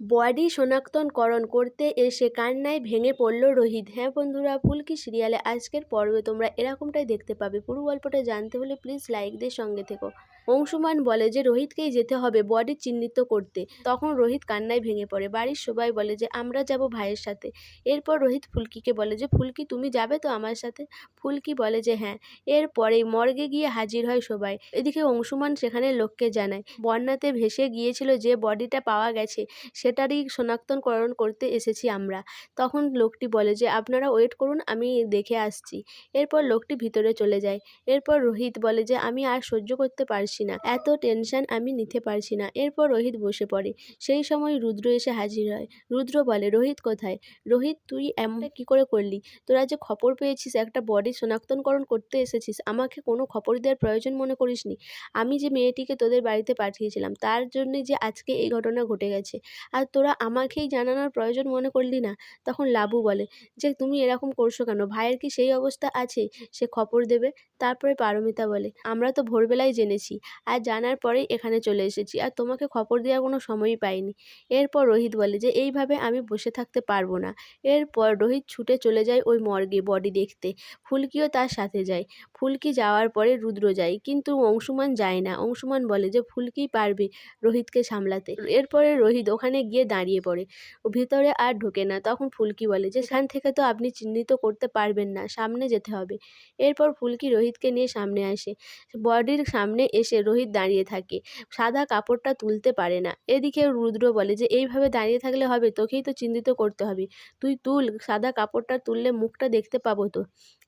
Body শনাক্তকরণ করতে এসে কান্নায় ভেঙে পড়ল রোহিত। হ্যাঁ বন্ধুরা, ফুলকি সিরিয়ালে আজকের পর্বে তোমরা এরকমটাই দেখতে পাবে। পুরো গল্পটা জানতে হলে প্লিজ লাইক দিয়ে সঙ্গে থেকো। অংশুমান বলে যে, রোহিতকেই যেতে হবে বডি চিহ্নিত করতে। তখন রোহিত কান্নায় ভেঙে পড়ে। বাড়ির সবাই বলে যে, আমরা যাব ভাইয়ের সাথে। এরপর রোহিত ফুলকিকে বলে যে, ফুলকি, তুমি যাবে তো আমার সাথে? ফুলকি বলে যে হ্যাঁ। এরপরে মর্গে গিয়ে হাজির হয় সবাই। এদিকে অংশুমান সেখানে লোককে জানায়। বন্যাতে ভেসে গিয়েছিল যে বডিটা পাওয়া গেছে সেটারই শনাক্তকরণ করতে এসেছি আমরা। তখন লোকটি বলে যে, আপনারা ওয়েট করুন, আমি দেখে আসছি। এরপর লোকটি ভিতরে চলে যায়। এরপর রোহিত বলে যে, আমি আর সহ্য করতে পারছি না। এত টেনশন আমি নিতে পারছি না। এরপর রোহিত বসে পড়ে। সেই সময় রুদ্র এসে হাজির হয়। রুদ্র বলে, রোহিত কোথায়? রোহিত, তুই এমনটা কী করে করলি? তোরা যে খবর পেয়েছিস, একটা বডি শনাক্তকরণ করতে এসেছিস, আমাকে কোনো খবর দেওয়ার প্রয়োজন মনে করিসনি আমি যে মেয়েটিকে তোদের বাড়িতে পাঠিয়েছিলাম, তার জন্যই যে আজকে এই ঘটনা ঘটে গেছে। তোরা আমাকেই জানানোর প্রয়োজন মনে করলি না? তখন লাবু বলে, যে তুমি এরকম করছ কেন? ভাইয়ের কি সেই অবস্থা আছে? সে খবর দেবে? তারপরে পারমিতা বলে, আমরা তো ভোরবেলায় জেনেছি, আর জানার পরেই এখানে চলে এসেছি, আর তোমাকে খবর দেওয়ার কোনো সময়ই পাইনি। এরপর রোহিত বলে, যে এইভাবে আমি বসে থাকতে পারব না। এরপর রোহিত ছুটে চলে যায় ওই মর্গে বডি দেখতে। ফুলকিও তার সাথে যায়। ফুলকি যাওয়ার পরে রুদ্র যায়, কিন্তু অংশুমান যায় না। অংশুমান বলে, যে ফুলকিই পারবে রোহিতকে সামলাতে। এরপরে রোহিত ওখানে গিয়ে দাঁড়িয়ে পড়ে। ভিতরে আর ঢোকে না। তখন ফুলকি বলে যে, সেখান থেকে তো আপনি চিহ্নিত করতে পারবেন না। সামনে যেতে হবে। এরপর ফুলকি রোহিতকে নিয়ে সামনে আসে। বডির সামনে এসে রোহিত দাঁড়িয়ে থাকে। সাদা কাপড়টা তুলতে পারে না। এদিকে রুদ্র বলে যে, এইভাবে দাঁড়িয়ে থাকলে হবে। তোকেই তো চিহ্নিত করতে হবে। তুই তুল। সাদা কাপড়টা তুললে মুখটা দেখতে পাবো তো?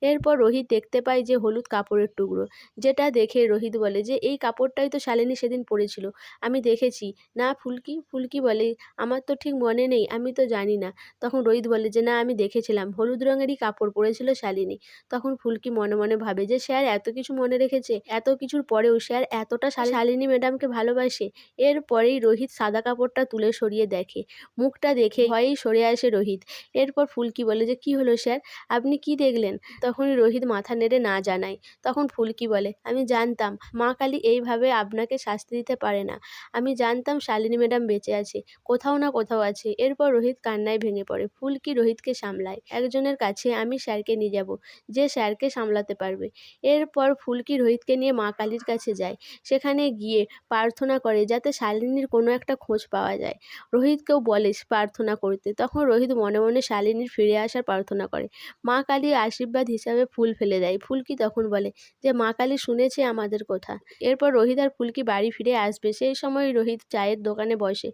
এরপর রোহিত দেখতে পায় যে, হলুদ কাপড়ের টুকরো। যেটা দেখে রোহিত বলে যে, এই কাপড়টাই তো শালিনী সেদিন পরেছিল। আমি দেখেছি। না ফুলকি? ফুলকি বলে আমার তো ঠিক মনে নেই, আমি তো জানি না। তখন রোহিত বলে যে, না, আমি দেখেছিলাম। হলুদ রঙেরই কাপড় পরেছিল শালিনী। তখন ফুলকি মনে মনে ভাবে যে, স্যার, এত কিছু মনে রেখেছে। এত কিছুর পরেও স্যার, এতটা শালিনী ম্যাডামকে ভালোবাসে। এরপরেই রোহিত সাদা কাপড়টা তুলে সরিয়ে দেখে। মুখটা দেখে ভয়েই সরে আসে রোহিত। এরপর ফুলকি বলে যে, কি হলো স্যার? আপনি কি দেখলেন? তখনই রোহিত মাথা নেড়ে না জানায়। তখন ফুলকি বলে, আমি জানতাম, মা কালী এইভাবে আপনাকে শাস্তি দিতে পারে না। আমি জানতাম শালিনী ম্যাডাম বেঁচে আছে। কোথাও না কোথাও আছে। এরপর রোহিত কান্নায় ভেঙে পড়ে। ফুলকি রোহিতকে সামলায়। একজনের কাছে আমি স্যারকে নিয়ে যাব, যে স্যারকে সামলাতে পারবে। এরপর ফুলকি রোহিতকে নিয়ে মা কালীর কাছে যায়। সেখানে গিয়ে প্রার্থনা করে যাতে শালিনীর কোনো একটা খোঁজ পাওয়া যায়। রোহিতকেও বলে প্রার্থনা করতে। তখন রোহিত মনে মনে শালিনীর ফিরে আসার প্রার্থনা করে। মা কালীর আশীর্বাদ হিসাবে ফুল ফেলে দেয়। ফুলকি তখন বলে যে, মা কালী শুনেছে আমাদের কথা। এরপর রোহিত আর ফুলকি বাড়ি ফিরে আসবে। সেই সময় রোহিত চায়ের দোকানে বসে।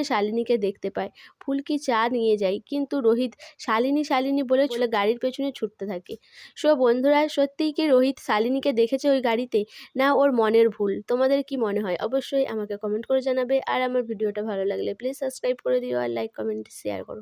সেখানে শালিনীকে দেখতে পায়। ফুলকি চা নিয়ে যায়। কিন্তু রোহিত শালিনী শালিনী বলে চলে গাড়ির পেছনে ছুটতে থাকে। সো বন্ধুরা, সত্যিই কি রোহিত শালিনীকে দেখেছে ওই গাড়িতে? না, ওর মনের ভুল। তোমাদের কি মনে হয়? অবশ্যই আমাকে কমেন্ট করে জানাবে। আর আমার ভিডিওটা ভালো লাগলে প্লিজ সাবস্ক্রাইব করে দিও আর লাইক, কমেন্ট শেয়ার করো।